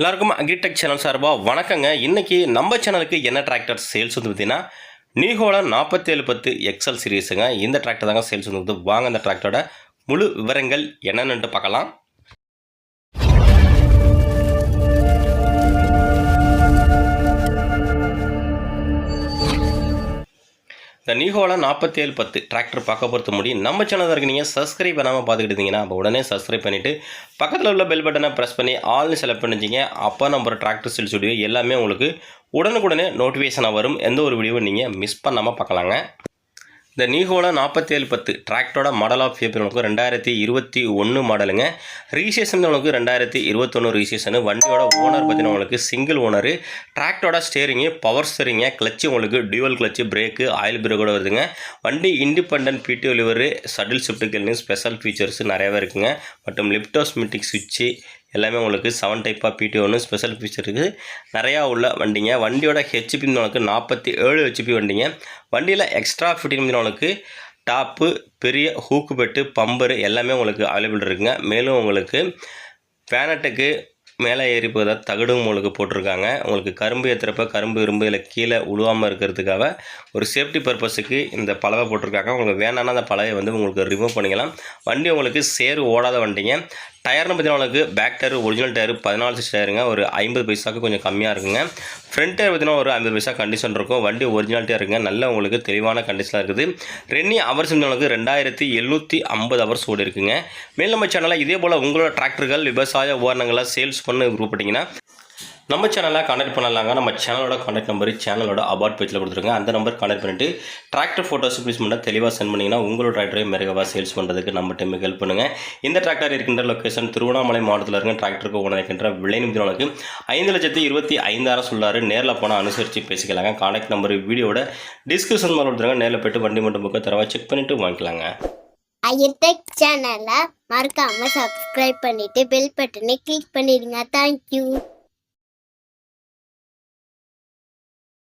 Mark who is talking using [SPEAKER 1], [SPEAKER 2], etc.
[SPEAKER 1] எல்லாருக்கும் agritech channel சார்பாக வணக்கங்க. இன்றைக்கி நம்ம சேனலுக்கு என்ன டிராக்டர் சேல்ஸ் வந்து பார்த்தீங்கன்னா நீகோல நாற்பத்தேழு பத்து எக்ஸல் சீரீஸுங்க இந்த டிராக்டர் தாங்க சேல்ஸ் வந்து வாங்க இந்த டிராக்டரோட முழு விவரங்கள் என்னென்னு பார்க்கலாம். இந்த நீகோல நாற்பத்தேழு பத்து டிராக்டர் பார்க்க பொறுத்த முடியும் நம்ம சேனல் இருக்கு நீங்கள் சப்ஸ்கிரைப் பண்ணாமல் பார்த்துக்கிட்டு இருந்தீங்கன்னா அப்போ உடனே சப்ஸ்கிரைப் பண்ணிவிட்டு பக்கத்தில் உள்ள பெல் பட்டனை ப்ரெஸ் பண்ணி ஆல்னு செலக்ட் பண்ணிச்சிங்க அப்போ நம்ம டிராக்டர் சேல்ஸ் வீடியோ எல்லாமே உங்களுக்கு உடனுக்குடனே நோட்டிஃபிகேஷனாக வரும். எந்த ஒரு வீடியோவும் நீங்கள் மிஸ் பண்ணாமல் பார்க்கலாங்க இந்த நீகோலா நாற்பத்தேழு பத்து டிராக்டரோட மாடல் ஆஃப் ஏப்ரல் உங்களுக்கு ரெண்டாயிரத்தி இருபத்தி ஒன்று மாடலுங்க ரீசேஷன் உங்களுக்கு ரெண்டாயிரத்தி இருபத்தொன்று ரீசேஷனு வண்டியோட ஓனர் பார்த்தீங்கன்னா உங்களுக்கு சிங்கிள் ஓனரு டிராக்டரோட ஸ்டேரிங்கு பவர் ஸ்டேரிங்க கிளச்சு உங்களுக்கு டியூவல் கிளச்சு பிரேக்கு ஆயில் பிரேக்கோட வருதுங்க. வண்டி இண்டிபெண்டன்ட் பிடி ஒலிவரு சட்டில் ஷிஃப்ட் ஸ்பெஷல் ஃபீச்சர்ஸ் நிறையவே இருக்குங்க. மற்றும் லிப்டோஸ்மெட்டிக் சுவிட்சு எல்லாமே உங்களுக்கு செவன் டைப்பாக பிடி ஒன்று ஸ்பெஷல் ஃபீச்சர் இருக்குது. நிறையா உள்ள வண்டிங்க. வண்டியோட ஹெச்பி உங்களுக்கு நாற்பத்தி ஏழு ஹெச்பி வண்டிங்க. வண்டியில் எக்ஸ்ட்ரா ஃபிட்டிங் உங்களுக்கு டாப்பு பெரிய ஹூக்கு பெட்டு பம்பரு எல்லாமே உங்களுக்கு அவைலபிள் இருக்குங்க. மேலும் உங்களுக்கு பேனட்டுக்கு மேலே ஏறி போதா தகடும் உங்களுக்கு போட்டிருக்காங்க. உங்களுக்கு கரும்பு ஏற்றுறப்ப கரும்பு இரும்பு இல்லை கீழே உழுவாமல் இருக்கிறதுக்காக ஒரு சேஃப்டி பர்பஸுக்கு இந்த பலவை போட்டிருக்காங்க. உங்களுக்கு வேணான்னா அந்த பலவை வந்து உங்களுக்கு ரிமூவ் பண்ணிக்கலாம். வண்டி உங்களுக்கு சேறு ஓடாத வண்டிங்க. டயர்னு பார்த்தீங்கன்னா உங்களுக்கு பேக் டயர் ஒரிஜினல் டயர் பதினாலு சிக்ஸ் டயருங்க. ஒரு ஐம்பது பைசாவுக்கு கொஞ்சம் கம்மியாக இருக்குங்க. ஃப்ரண்ட் டயர் பார்த்தீங்கன்னா ஒரு ஐம்பது பைசா கண்டிஷன் இருக்கும். வண்டி ஒரிஜினல் டயர் இருக்குங்க. நல்ல உங்களுக்கு தெளிவான கண்டிஷனாக இருக்குது. ரென்னி ஹவர்ஸ் உங்களுக்கு ரெண்டாயிரத்தி எழுநூற்றி ஐம்பது ஹவர்ஸ் ஓடி இருக்குங்க மேல் நம்ம சேனலில் இதே போல் உங்களோட டிராக்டர்கள் விவசாய உபகரணங்களை சேல்ஸ் பண்ண விருப்பப்பட்டீங்கன்னா நம்ம சேனலாக காண்டாக்ட் பண்ணலாங்க. நம்ம சேனலோட காண்டாக்ட் நம்பர் சேனலோட அபார்ட் பேஜில் கொடுத்துருங்க அந்த நம்பர் காண்டாக்ட் பண்ணிட்டு டிராக்டர் ஃபோட்டோஸ் ப்ளீஸ் பண்ணால் தெளிவாக சென்ட் பண்ணிங்கன்னா உங்களோட டிராக்டரை மிருகவாக சேல்ஸ் பண்ணுறதுக்கு நம்ம டைமுக்கு ஹெல்ப் பண்ணுங்கள் இந்த டிராக்டர் இருக்கின்ற லொக்கேஷன் திருவண்ணாமலை மாவட்டத்தில் இருக்க டிராக்டருக்கு ஓனர் இருக்கின்ற விலை நிமிடங்களுக்கு ஐந்து லட்சத்தி இருபத்தி ஐந்தாயிரம் சொல்லாரு நேரில் போனால் அனுசரித்து பேசிக்கலாங்க. காண்டாக்ட் நம்பர் வீடியோட டிஸ்கிரிப்ஷன் மாதிரி கொடுத்துருங்க. நேரில் போய்ட்டு வண்டி மட்டும் புக்கை தரவா செக் பண்ணிவிட்டு வாங்கிக்கலாங்க.
[SPEAKER 2] ஐயர்டெக் சேனலை மறக்காமல் சப்ஸ்கிரைப் பண்ணிவிட்டு பெல் பட்டனை கிளிக் பண்ணிடுங்க. தேங்க்யூ